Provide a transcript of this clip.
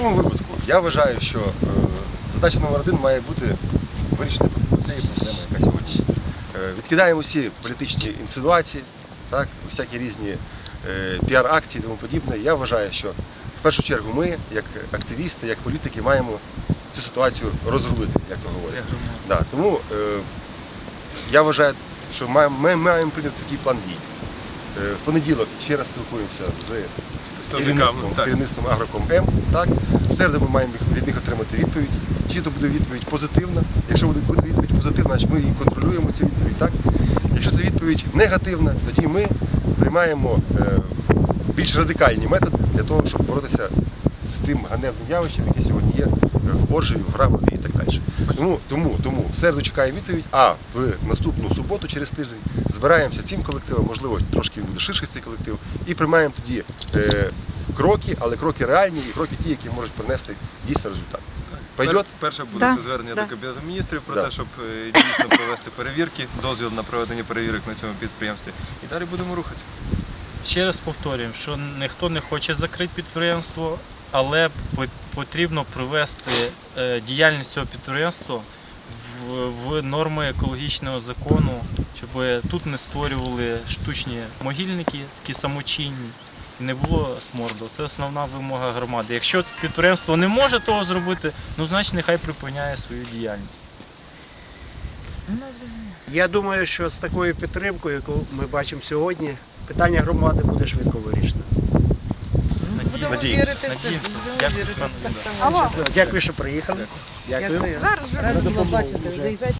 будь-якому випадку я вважаю, що е, задача номер один має бути вирішення цієї проблеми, яка сьогодні. Е, Відкидаємо всі політичні інсинуації, так, всякі різні е, піар-акції і тому подібне. Я вважаю, що в першу чергу ми, як активісти, як політики, маємо цю ситуацію розрулити, як то говорять. Да, тому е, я вважаю, що ми маємо прийняти такий план дій. Е, в понеділок ще раз спілкуємося з З керівництвом, з керівництвом Агроком М. Так? В середу ми маємо від них отримати відповідь. Чи то буде відповідь позитивна. Якщо буде, відповідь позитивна, значить ми її контролюємо цю відповідь. Так? Якщо це відповідь негативна, тоді ми приймаємо е, більш радикальні методи для того, щоб боротися з тим ганебним явищем, яке сьогодні є е, в Оржеві, в Грабові і так. Тому, тому, тому в середу чекаємо відповідь, а в наступну суботу через тиждень збираємося цим колективом, можливо, трошки він буде ширший цей колектив, і приймаємо тоді е, кроки, але кроки реальні і кроки ті, які можуть принести дійсно результат. Пойдет? Перше буде Да, це звернення да. до Кабінету міністрів про Да. те, щоб е, дійсно провести перевірки, дозвіл на проведення перевірок на цьому підприємстві. І далі будемо рухатися. Ще раз повторюємо, що ніхто не хоче закрити підприємство, але потрібно привести е, діяльність цього підприємства в, норми екологічного закону, щоб тут не створювали штучні могильники, такі самочинні, і не було сморду. Це основна вимога громади. Якщо підприємство не може того зробити, ну значить нехай припиняє свою діяльність. Я думаю, що з такою підтримкою, яку ми бачимо сьогодні, питання громади буде швидко вирішено. Надіємося. Надіємося. Надіємося. Дякую, пане Богдане. Алло. Дякую, що приїхали. Дякую. Зараз вже Ради було бачити. Заїжджайте.